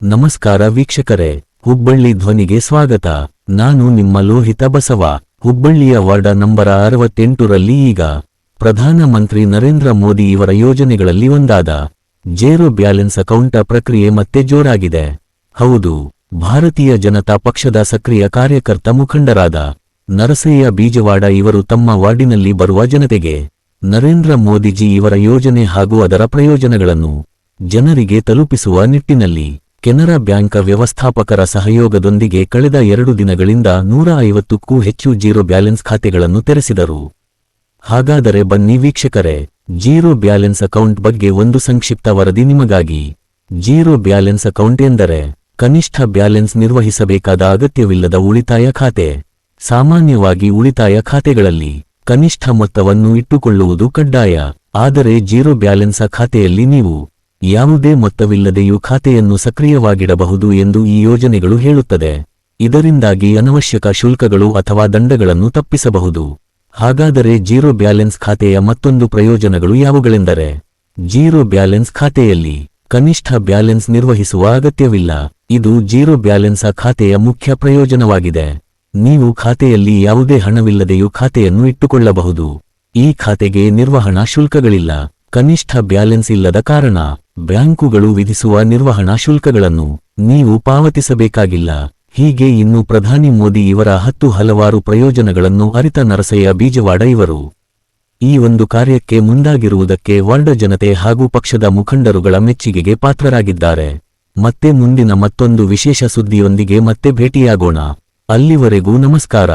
ನಮಸ್ಕಾರ ವೀಕ್ಷಕರೇ, ಹುಬ್ಬಳ್ಳಿ ಧ್ವನಿಗೆ ಸ್ವಾಗತ. ನಾನು ನಿಮ್ಮ ಲೋಹಿತ ಬಸವ, ಹುಬ್ಬಳ್ಳಿಯ ವಾರ್ಡ ನಂಬರ ಅರವತ್ತೆಂಟರಲ್ಲಿ ಈಗ ಪ್ರಧಾನಮಂತ್ರಿ ನರೇಂದ್ರ ಮೋದಿ ಇವರ ಯೋಜನೆಗಳಲ್ಲಿ ಒಂದಾದ. ಜೇರೋ ಬ್ಯಾಲೆನ್ಸ್ ಅಕೌಂಟ್ ಪ್ರಕ್ರಿಯೆ ಮತ್ತೆ ಜೋರಾಗಿದೆ. ಹೌದು, ಭಾರತೀಯ ಜನತಾ ಪಕ್ಷದ ಸಕ್ರಿಯ ಕಾರ್ಯಕರ್ತ ಮುಖಂಡರಾದ ನರಸಯ್ಯ ಬೀಜವಾಡ ಇವರು ತಮ್ಮ ವಾರ್ಡಿನಲ್ಲಿ ಬರುವ ಜನತೆಗೆ ನರೇಂದ್ರ ಮೋದಿಜಿ ಇವರ ಯೋಜನೆ ಹಾಗೂ ಅದರ ಪ್ರಯೋಜನಗಳನ್ನು ಜನರಿಗೆ ತಲುಪಿಸುವ ನಿಟ್ಟಿನಲ್ಲಿ ಕೆನರಾ ಬ್ಯಾಂಕ್ ವ್ಯವಸ್ಥಾಪಕರ ಸಹಯೋಗದೊಂದಿಗೆ ಕಳೆದ ಎರಡು ದಿನಗಳಿಂದ ನೂರ ಐವತ್ತಕ್ಕೂ ಹೆಚ್ಚು ಜೀರೋ ಬ್ಯಾಲೆನ್ಸ್ ಖಾತೆಗಳನ್ನು ತೆರೆಸಿದರು. ಹಾಗಾದರೆ ಬನ್ನಿ ವೀಕ್ಷಕರೇ, ಜೀರೋ ಬ್ಯಾಲೆನ್ಸ್ ಅಕೌಂಟ್ ಬಗ್ಗೆ ಒಂದು ಸಂಕ್ಷಿಪ್ತ ವರದಿ ನಿಮಗಾಗಿ. ಜೀರೋ ಬ್ಯಾಲೆನ್ಸ್ ಅಕೌಂಟ್ ಎಂದರೆ, ಕನಿಷ್ಠ ಬ್ಯಾಲೆನ್ಸ್ ನಿರ್ವಹಿಸಬೇಕಾದ ಅಗತ್ಯವಿಲ್ಲದ ಉಳಿತಾಯ ಖಾತೆ. ಸಾಮಾನ್ಯವಾಗಿ ಉಳಿತಾಯ ಖಾತೆಗಳಲ್ಲಿ, ಕನಿಷ್ಠ ಮೊತ್ತವನ್ನು ಇಟ್ಟುಕೊಳ್ಳುವುದು ಕಡ್ಡಾಯ. ಆದರೆ ಜೀರೋ ಬ್ಯಾಲೆನ್ಸ್ ಖಾತೆಯಲ್ಲಿ ನೀವು ಯಾವುದೇ ಮೊತ್ತವಿಲ್ಲದೆಯೂ ಖಾತೆಯನ್ನು ಸಕ್ರಿಯವಾಗಿಡಬಹುದು ಎಂದು ಈ ಯೋಜನೆಗಳು ಹೇಳುತ್ತದೆ. ಇದರಿಂದಾಗಿ ಅನವಶ್ಯಕ ಶುಲ್ಕಗಳು ಅಥವಾ ದಂಡಗಳನ್ನು ತಪ್ಪಿಸಬಹುದು. ಹಾಗಾದರೆ ಜೀರೋ ಬ್ಯಾಲೆನ್ಸ್ ಖಾತೆಯ ಮತ್ತೊಂದು ಪ್ರಯೋಜನಗಳು ಯಾವುಗಳೆಂದರೆ? ಜೀರೋ ಬ್ಯಾಲೆನ್ಸ್ ಖಾತೆಯಲ್ಲಿ ಕನಿಷ್ಠ ಬ್ಯಾಲೆನ್ಸ್ ನಿರ್ವಹಿಸುವ ಅಗತ್ಯವಿಲ್ಲ. ಇದು ಜೀರೋ ಬ್ಯಾಲೆನ್ಸ್ ಖಾತೆಯ ಮುಖ್ಯ ಪ್ರಯೋಜನವಾಗಿದೆ. ನೀವು ಖಾತೆಯಲ್ಲಿ ಯಾವುದೇ ಹಣವಿಲ್ಲದೆಯೂ ಖಾತೆಯನ್ನು ಇಟ್ಟುಕೊಳ್ಳಬಹುದು. ಈ ಖಾತೆಗೆ ನಿರ್ವಹಣಾ ಶುಲ್ಕಗಳಿಲ್ಲ. ಕನಿಷ್ಠ ಬ್ಯಾಲೆನ್ಸ್ ಇಲ್ಲದ ಕಾರಣ ಬ್ಯಾಂಕುಗಳು ವಿಧಿಸುವ ನಿರ್ವಹಣಾ ಶುಲ್ಕಗಳನ್ನು ನೀವು ಪಾವತಿಸಬೇಕಾಗಿಲ್ಲ. ಹೀಗೆ ಇನ್ನು ಪ್ರಧಾನಿ ಮೋದಿ ಇವರ ಹತ್ತು ಹಲವಾರು ಪ್ರಯೋಜನಗಳನ್ನು ಅರಿತ ನರಸಯ್ಯ ಬೀಜವಾಡ ಇವರು. ಈ ಒಂದು ಕಾರ್ಯಕ್ಕೆ ಮುಂದಾಗಿರುವುದಕ್ಕೆ ವಾರ್ಡ ಜನತೆ ಹಾಗೂ ಪಕ್ಷದ ಮುಖಂಡರುಗಳ ಮೆಚ್ಚುಗೆಗೆ ಪಾತ್ರರಾಗಿದ್ದಾರೆ. ಮತ್ತೆ ಮುಂದಿನ ಮತ್ತೊಂದು ವಿಶೇಷ ಸುದ್ದಿಯೊಂದಿಗೆ ಮತ್ತೆ ಭೇಟಿಯಾಗೋಣ. ಅಲ್ಲಿವರೆಗೂ ನಮಸ್ಕಾರ.